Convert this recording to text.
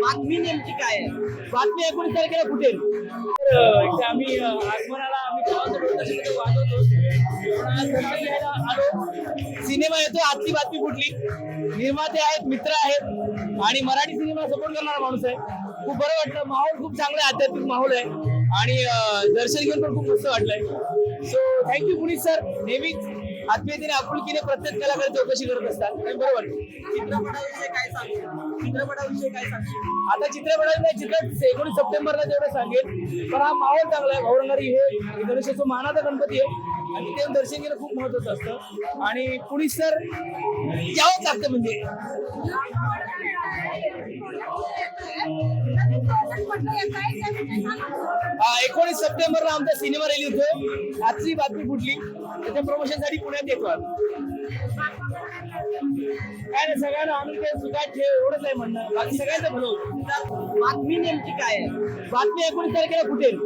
बातमी नेमकी काय आहे? बातमी एकोणीस तारखेला फुटेल. तर इथे आम्ही आगमनाला आम्ही वाजवतो सिनेमा येतो आजची बातमी फुटली. निर्माते आहेत मित्र आहेत. आणि मराठी सिनेमा सपोर्ट करणारा माणूस आहे. खूप बरं वाटलं. माहोल खूप चांगला आहे आध्यात्मिक माहोल आहे. आणि दर्शन घेऊन पण खूप मस्त वाटलंय. सो थँक्यू पुनीत सर नेहमीच आत्मीयतेने आपुलकीने प्रत्येक कलाकार चौकशी करत असतात. बरोबर. बरं चित्रपटाविषयी काय सांगशील? चित्रपटाविषयी काय सांगशील? आता चित्रपटात नाही चित्र एकोणीस सप्टेंबरला जेवढं सांगेल पण हा माहोल चांगला आहे. भावरंगारी हे गणेशाचं मानाचा गणपती आहे. आणि तिथे दर्शन घेणं खूप महत्वाचं असतं. आणि पुढे सर यावंच लागतं म्हणजे. एकोणीस सप्टेंबरला आमचा सिनेमा रिलीज होतो. आजची बातमी फुटली त्याच्या प्रमोशनसाठी पुण्यात येतो काय नाही सगळ्यांना आम्ही ते सुखात ठेव एवढंच आहे म्हणणं. बाकी सगळ्यांचं भलं बातमी नेमकी काय आहे? बातमी एकोणीस तारखेला फुटेल.